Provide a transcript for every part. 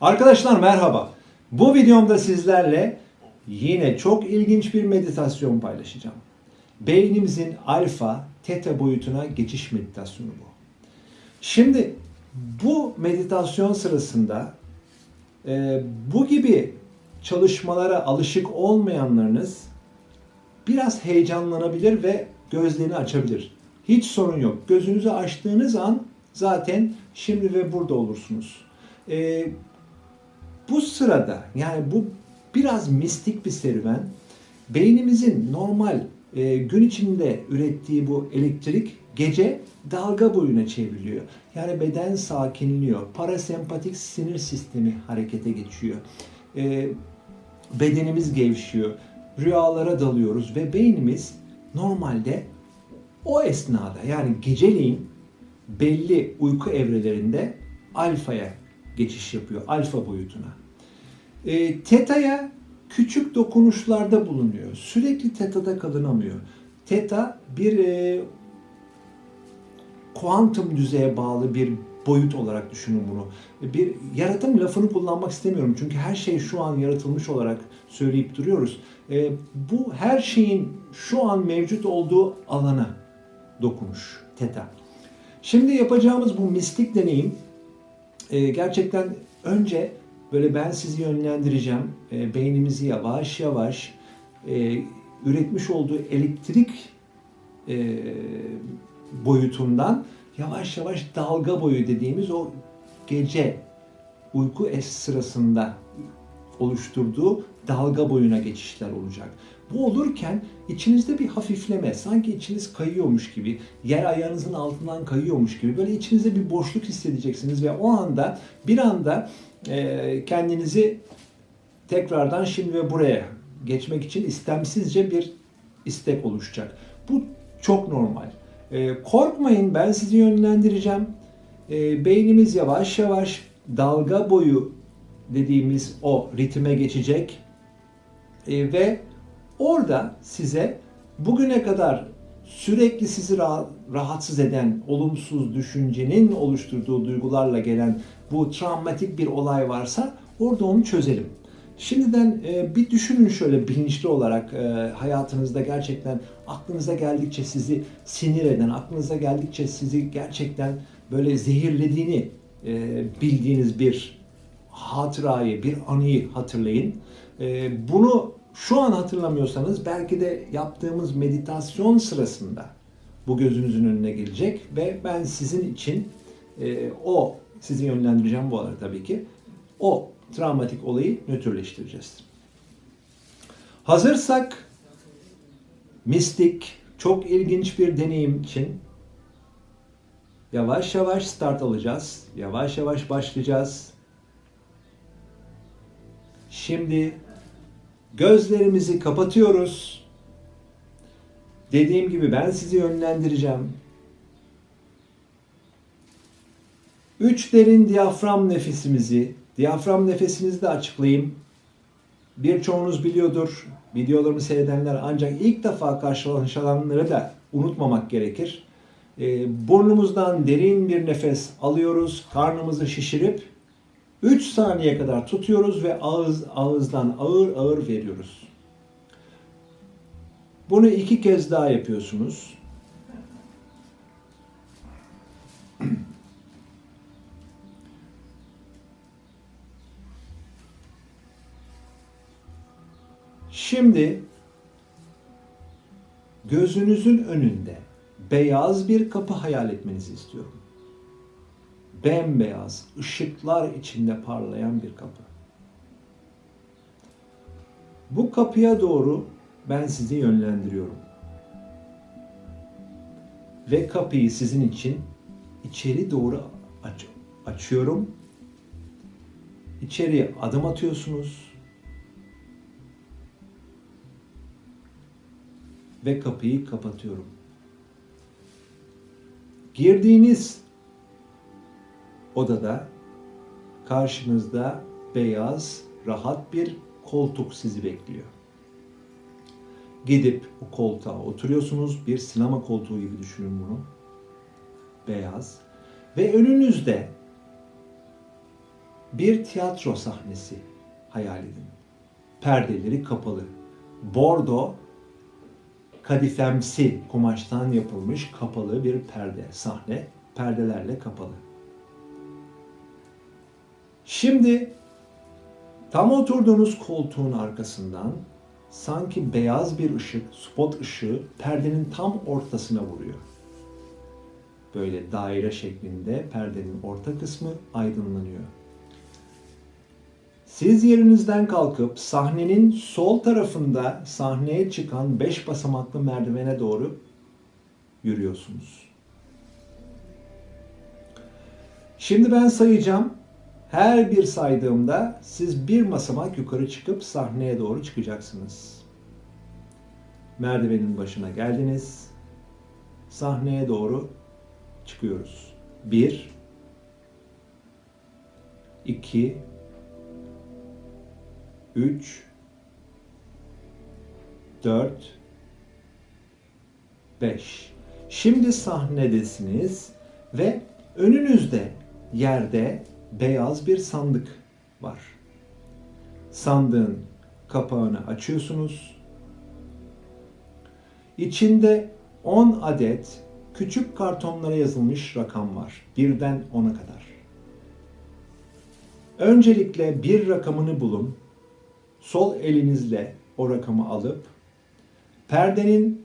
Arkadaşlar merhaba. Bu videomda sizlerle yine çok ilginç bir meditasyon paylaşacağım. Beynimizin alfa, teta boyutuna geçiş meditasyonu bu. Şimdi bu meditasyon sırasında e, bu gibi çalışmalara alışık olmayanlarınız biraz heyecanlanabilir ve gözlerini açabilir. Hiç sorun yok. Gözünüzü açtığınız an zaten şimdi ve burada olursunuz. E, bu sırada yani bu biraz mistik bir serüven. Beynimizin normal e, gün içinde ürettiği bu elektrik gece dalga boyuna çevriliyor. Yani beden sakinliyor. Parasempatik sinir sistemi harekete geçiyor. E, bedenimiz gevşiyor. Rüyalara dalıyoruz ve beynimiz normalde o esnada yani geceleyin belli uyku evrelerinde alfaya geçiş yapıyor. Alfa boyutuna. E, teta'ya küçük dokunuşlarda bulunuyor. Sürekli tetada kalınamıyor. Teta bir e, kuantum düzeye bağlı bir boyut olarak düşünün bunu. Bir yaratım lafını kullanmak istemiyorum çünkü her şey şu an yaratılmış olarak söyleyip duruyoruz. E, bu her şeyin şu an mevcut olduğu alana dokunuş teta. Şimdi yapacağımız bu mistik deneyim e, gerçekten önce böyle ben sizi yönlendireceğim. E, beynimizi yavaş yavaş e, üretmiş olduğu elektrik e, boyutundan yavaş yavaş dalga boyu dediğimiz o gece uyku es sırasında oluşturduğu dalga boyuna geçişler olacak. Bu olurken içinizde bir hafifleme, sanki içiniz kayıyormuş gibi, yer ayağınızın altından kayıyormuş gibi böyle içinizde bir boşluk hissedeceksiniz ve o anda bir anda e, kendinizi tekrardan şimdi ve buraya geçmek için istemsizce bir istek oluşacak. Bu çok normal. E, korkmayın ben sizi yönlendireceğim. E, beynimiz yavaş yavaş dalga boyu dediğimiz o ritme geçecek E, ve orada size bugüne kadar sürekli sizi rah- rahatsız eden olumsuz düşüncenin oluşturduğu duygularla gelen bu travmatik bir olay varsa orada onu çözelim. Şimdiden e, bir düşünün şöyle bilinçli olarak e, hayatınızda gerçekten aklınıza geldikçe sizi sinir eden, aklınıza geldikçe sizi gerçekten böyle zehirlediğini e, bildiğiniz bir hatırayı, bir anıyı hatırlayın. E, bunu şu an hatırlamıyorsanız belki de yaptığımız meditasyon sırasında bu gözünüzün önüne gelecek ve ben sizin için e, o sizi yönlendireceğim bu arada tabii ki o travmatik olayı nötrleştireceğiz. Hazırsak mistik, çok ilginç bir deneyim için yavaş yavaş start alacağız. Yavaş yavaş başlayacağız. Şimdi gözlerimizi kapatıyoruz. Dediğim gibi ben sizi yönlendireceğim. Üç derin diyafram nefesimizi, diyafram nefesinizi de açıklayayım. Birçoğunuz biliyordur, videolarımı seyredenler ancak ilk defa karşılaşanları da unutmamak gerekir. Ee, burnumuzdan derin bir nefes alıyoruz, karnımızı şişirip 3 saniye kadar tutuyoruz ve ağız ağızdan ağır ağır veriyoruz. Bunu iki kez daha yapıyorsunuz. Şimdi gözünüzün önünde beyaz bir kapı hayal etmenizi istiyorum. Bembeyaz, ışıklar içinde parlayan bir kapı. Bu kapıya doğru ben sizi yönlendiriyorum. Ve kapıyı sizin için içeri doğru aç açıyorum. İçeriye adım atıyorsunuz. ve kapıyı kapatıyorum. Girdiğiniz odada karşınızda beyaz, rahat bir koltuk sizi bekliyor. Gidip o koltuğa oturuyorsunuz. Bir sinema koltuğu gibi düşünün bunu. Beyaz. Ve önünüzde bir tiyatro sahnesi hayal edin. Perdeleri kapalı. Bordo kadifemsi kumaştan yapılmış kapalı bir perde, sahne perdelerle kapalı. Şimdi tam oturduğunuz koltuğun arkasından sanki beyaz bir ışık, spot ışığı perdenin tam ortasına vuruyor. Böyle daire şeklinde perdenin orta kısmı aydınlanıyor. Siz yerinizden kalkıp sahnenin sol tarafında sahneye çıkan 5 basamaklı merdivene doğru yürüyorsunuz. Şimdi ben sayacağım. Her bir saydığımda siz bir basamak yukarı çıkıp sahneye doğru çıkacaksınız. Merdivenin başına geldiniz. Sahneye doğru çıkıyoruz. 1 2 3 4 5 Şimdi sahnedesiniz ve önünüzde yerde beyaz bir sandık var. Sandığın kapağını açıyorsunuz. İçinde 10 adet küçük kartonlara yazılmış rakam var. Birden 10'a kadar. Öncelikle bir rakamını bulun. Sol elinizle o rakamı alıp perdenin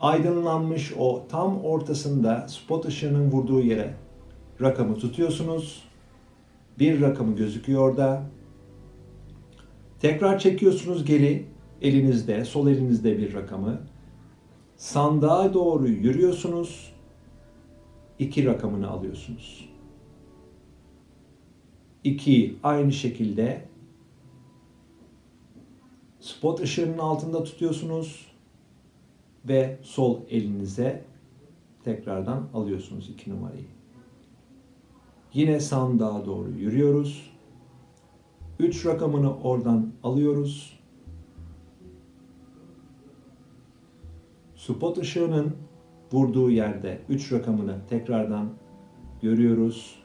aydınlanmış o tam ortasında spot ışığının vurduğu yere rakamı tutuyorsunuz. Bir rakamı gözüküyor orada. Tekrar çekiyorsunuz geri elinizde, sol elinizde bir rakamı. Sandığa doğru yürüyorsunuz. iki rakamını alıyorsunuz. 2 aynı şekilde spot ışığının altında tutuyorsunuz ve sol elinize tekrardan alıyorsunuz 2 numarayı. Yine sandığa doğru yürüyoruz. 3 rakamını oradan alıyoruz. Spot ışığının vurduğu yerde 3 rakamını tekrardan görüyoruz.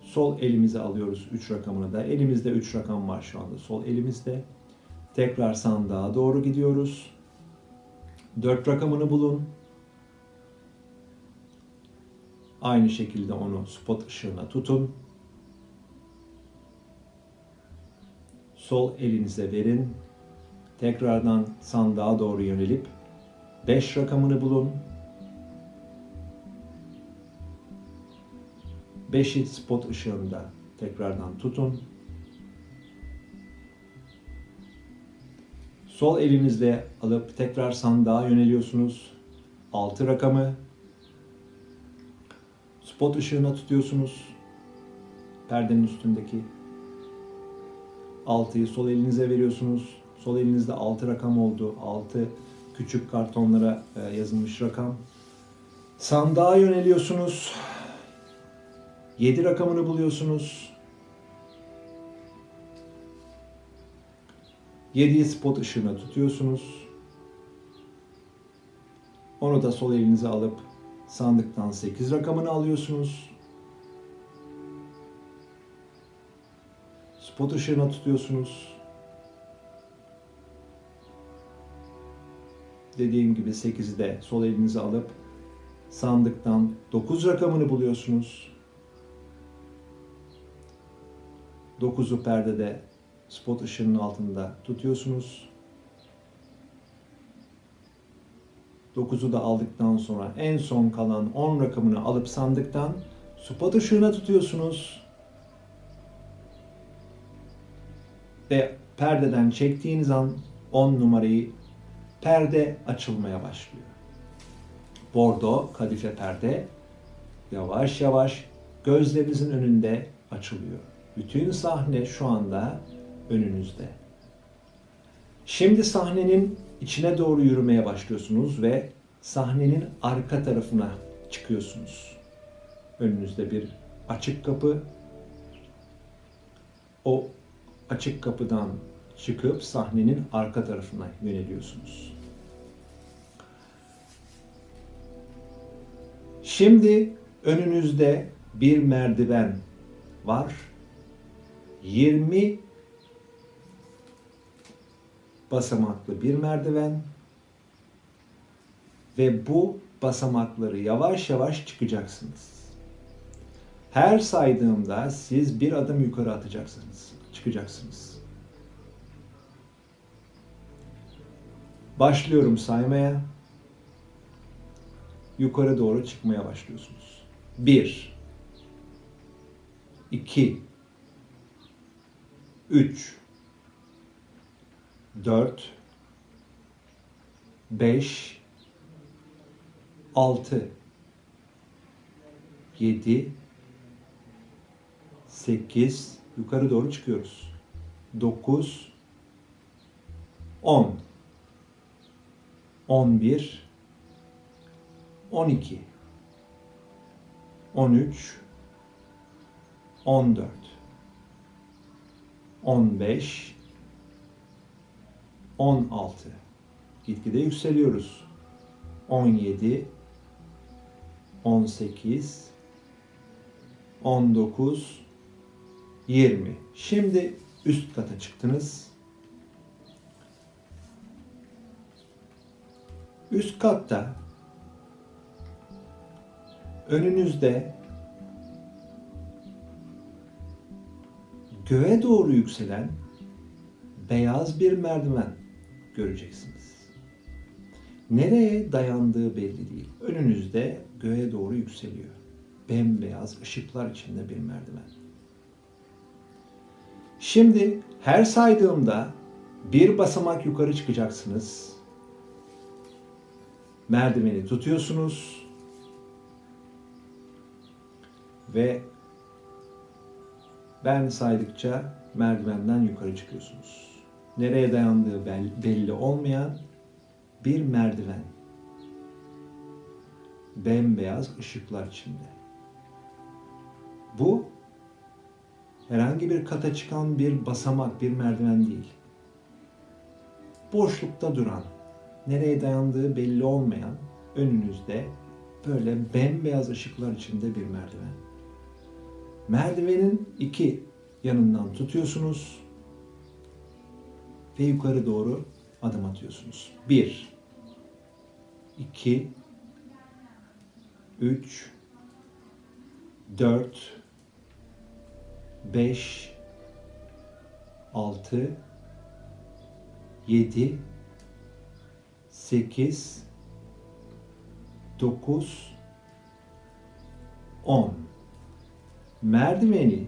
Sol elimize alıyoruz 3 rakamını da. Elimizde 3 rakam var şu anda sol elimizde. Tekrar sandığa doğru gidiyoruz. 4 rakamını bulun. Aynı şekilde onu spot ışığına tutun. Sol elinize verin. Tekrardan sandığa doğru yönelip 5 rakamını bulun. 5'i spot ışığında tekrardan tutun. Sol elinizle alıp tekrar sandığa yöneliyorsunuz. 6 rakamı spot ışığına tutuyorsunuz. Perdenin üstündeki 6'yı sol elinize veriyorsunuz. Sol elinizde 6 rakam oldu. 6 küçük kartonlara e, yazılmış rakam. Sandığa yöneliyorsunuz. 7 rakamını buluyorsunuz. 7'yi spot ışığına tutuyorsunuz. Onu da sol elinize alıp sandıktan 8 rakamını alıyorsunuz. Spot ışığına tutuyorsunuz. Dediğim gibi 8'i de sol elinize alıp sandıktan 9 rakamını buluyorsunuz. 9'u perdede spot ışığının altında tutuyorsunuz. 9'u da aldıktan sonra en son kalan 10 rakamını alıp sandıktan spot ışığına tutuyorsunuz. Ve perdeden çektiğiniz an 10 numarayı perde açılmaya başlıyor. Bordo kadife perde yavaş yavaş gözlerinizin önünde açılıyor. Bütün sahne şu anda önünüzde. Şimdi sahnenin içine doğru yürümeye başlıyorsunuz ve sahnenin arka tarafına çıkıyorsunuz. Önünüzde bir açık kapı. O açık kapıdan çıkıp sahnenin arka tarafına yöneliyorsunuz. Şimdi önünüzde bir merdiven var. 20 basamaklı bir merdiven ve bu basamakları yavaş yavaş çıkacaksınız. Her saydığımda siz bir adım yukarı atacaksınız, çıkacaksınız. Başlıyorum saymaya. Yukarı doğru çıkmaya başlıyorsunuz. 1 2 3 4 5 6 7 8 yukarı doğru çıkıyoruz. 9 10 11 12 13 14 15 16 Gitgide yükseliyoruz. 17 18 19 20 Şimdi üst kata çıktınız. Üst katta önünüzde göğe doğru yükselen beyaz bir merdiven göreceksiniz. Nereye dayandığı belli değil. Önünüzde göğe doğru yükseliyor. Bembeyaz ışıklar içinde bir merdiven. Şimdi her saydığımda bir basamak yukarı çıkacaksınız. Merdiveni tutuyorsunuz. Ve ben saydıkça merdivenden yukarı çıkıyorsunuz. Nereye dayandığı belli olmayan bir merdiven. Bembeyaz ışıklar içinde. Bu herhangi bir kata çıkan bir basamak, bir merdiven değil. Boşlukta duran, nereye dayandığı belli olmayan önünüzde böyle bembeyaz ışıklar içinde bir merdiven. Merdivenin iki yanından tutuyorsunuz ve yukarı doğru adım atıyorsunuz. Bir, iki, üç, dört, beş, altı, yedi, sekiz, dokuz, on. Merdiveni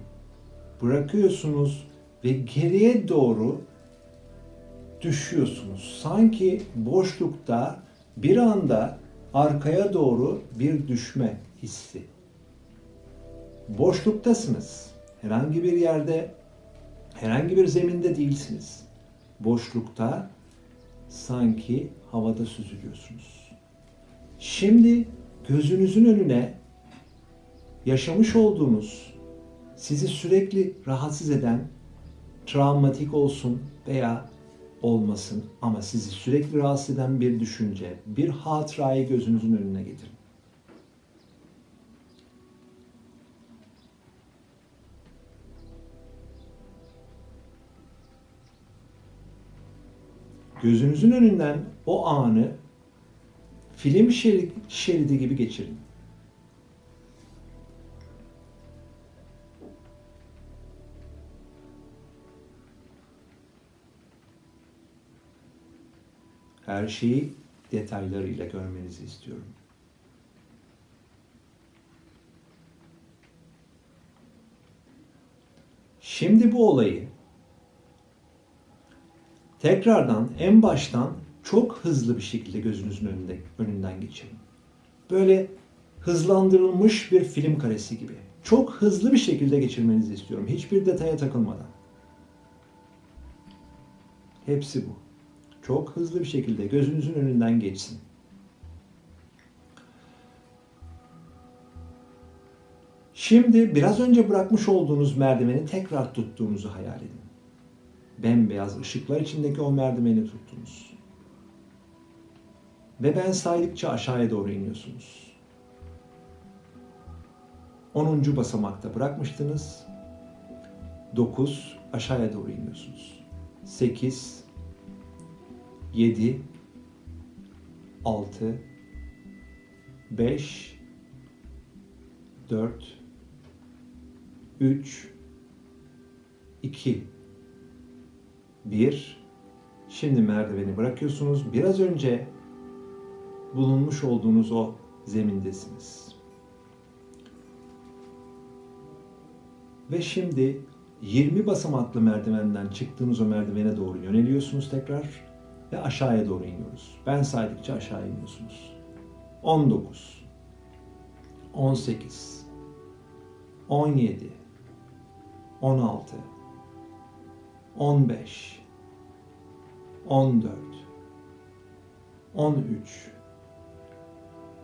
bırakıyorsunuz ve geriye doğru düşüyorsunuz. Sanki boşlukta bir anda arkaya doğru bir düşme hissi. Boşluktasınız. Herhangi bir yerde, herhangi bir zeminde değilsiniz. Boşlukta sanki havada süzülüyorsunuz. Şimdi gözünüzün önüne yaşamış olduğunuz, sizi sürekli rahatsız eden, travmatik olsun veya olmasın ama sizi sürekli rahatsız eden bir düşünce, bir hatırayı gözünüzün önüne getirin. Gözünüzün önünden o anı film şeridi gibi geçirin. Her şeyi detaylarıyla görmenizi istiyorum. Şimdi bu olayı tekrardan en baştan çok hızlı bir şekilde gözünüzün önünde önünden geçirin. Böyle hızlandırılmış bir film karesi gibi. Çok hızlı bir şekilde geçirmenizi istiyorum. Hiçbir detaya takılmadan. Hepsi bu çok hızlı bir şekilde gözünüzün önünden geçsin. Şimdi biraz önce bırakmış olduğunuz merdiveni tekrar tuttuğunuzu hayal edin. Bembeyaz ışıklar içindeki o merdiveni tuttunuz. Ve ben saydıkça aşağıya doğru iniyorsunuz. 10. basamakta bırakmıştınız. 9 aşağıya doğru iniyorsunuz. 8 7 6 5 4 3 2 1 Şimdi merdiveni bırakıyorsunuz. Biraz önce bulunmuş olduğunuz o zemindesiniz. Ve şimdi 20 basamaklı merdivenden çıktığınız o merdivene doğru yöneliyorsunuz tekrar ve aşağıya doğru iniyoruz. Ben saydıkça aşağı iniyorsunuz. 19 18 17 16 15 14 13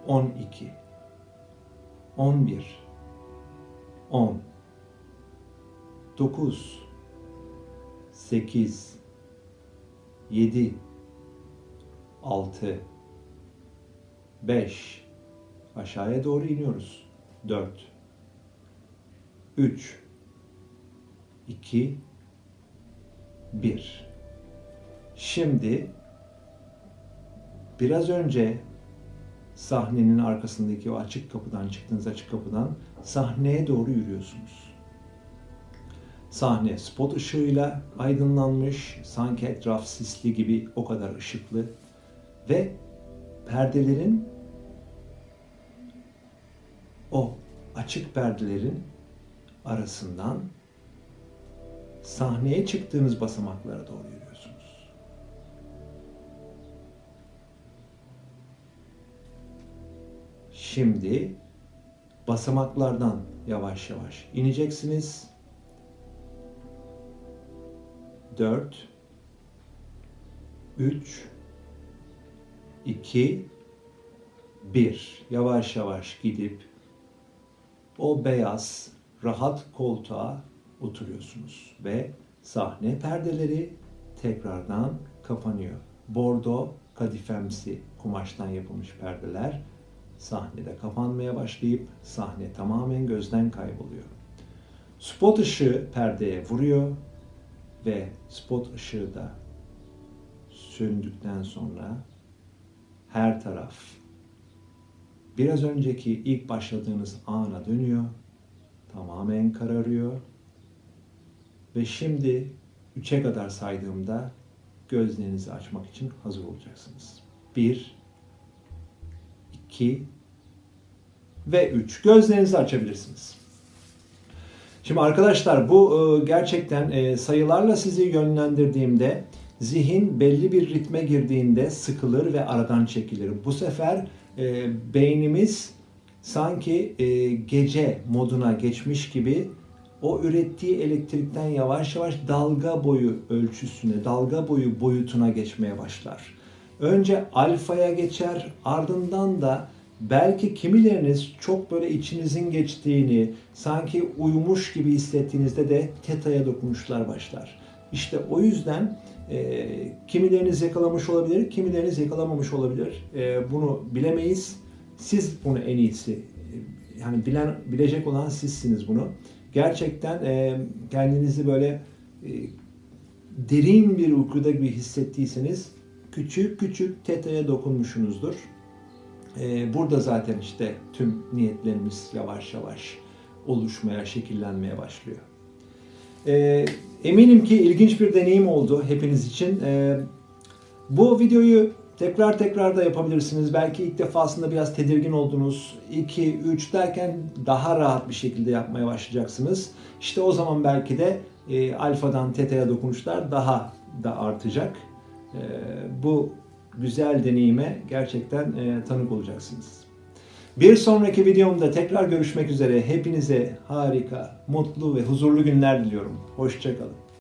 12 11 10 9 8 7 6 5 aşağıya doğru iniyoruz. 4 3 2 1 Şimdi biraz önce sahnenin arkasındaki o açık kapıdan çıktığınız açık kapıdan sahneye doğru yürüyorsunuz. Sahne spot ışığıyla aydınlanmış, sanki etraf sisli gibi o kadar ışıklı ve perdelerin o açık perdelerin arasından sahneye çıktığınız basamaklara doğru yürüyorsunuz. Şimdi basamaklardan yavaş yavaş ineceksiniz. 4 3 2 1 yavaş yavaş gidip o beyaz rahat koltuğa oturuyorsunuz ve sahne perdeleri tekrardan kapanıyor. Bordo kadifemsi kumaştan yapılmış perdeler sahnede kapanmaya başlayıp sahne tamamen gözden kayboluyor. Spot ışığı perdeye vuruyor ve spot ışığı da söndükten sonra her taraf biraz önceki ilk başladığınız ana dönüyor. Tamamen kararıyor. Ve şimdi 3'e kadar saydığımda gözlerinizi açmak için hazır olacaksınız. 1 2 ve 3. Gözlerinizi açabilirsiniz. Şimdi arkadaşlar bu e, gerçekten e, sayılarla sizi yönlendirdiğimde zihin belli bir ritme girdiğinde sıkılır ve aradan çekilir. Bu sefer e, beynimiz sanki gece moduna geçmiş gibi o ürettiği elektrikten yavaş yavaş dalga boyu ölçüsüne, dalga boyu boyutuna geçmeye başlar. Önce alfaya geçer, ardından da belki kimileriniz çok böyle içinizin geçtiğini, sanki uyumuş gibi hissettiğinizde de teta'ya dokunuşlar başlar. İşte o yüzden e, kimileriniz yakalamış olabilir, kimileriniz yakalamamış olabilir. E, bunu bilemeyiz. Siz bunu en iyisi, e, yani bilen bilecek olan sizsiniz bunu. Gerçekten e, kendinizi böyle e, derin bir uykuda gibi hissettiyseniz küçük küçük teta'ya dokunmuşsunuzdur. Ee, burada zaten işte tüm niyetlerimiz yavaş yavaş oluşmaya, şekillenmeye başlıyor. Ee, eminim ki ilginç bir deneyim oldu hepiniz için. Ee, bu videoyu tekrar tekrar da yapabilirsiniz. Belki ilk defasında biraz tedirgin oldunuz. 2, 3 derken daha rahat bir şekilde yapmaya başlayacaksınız. İşte o zaman belki de e, alfadan teta'ya dokunuşlar daha da artacak. E, bu güzel deneyime gerçekten e, tanık olacaksınız. Bir sonraki videomda tekrar görüşmek üzere. Hepinize harika, mutlu ve huzurlu günler diliyorum. Hoşçakalın.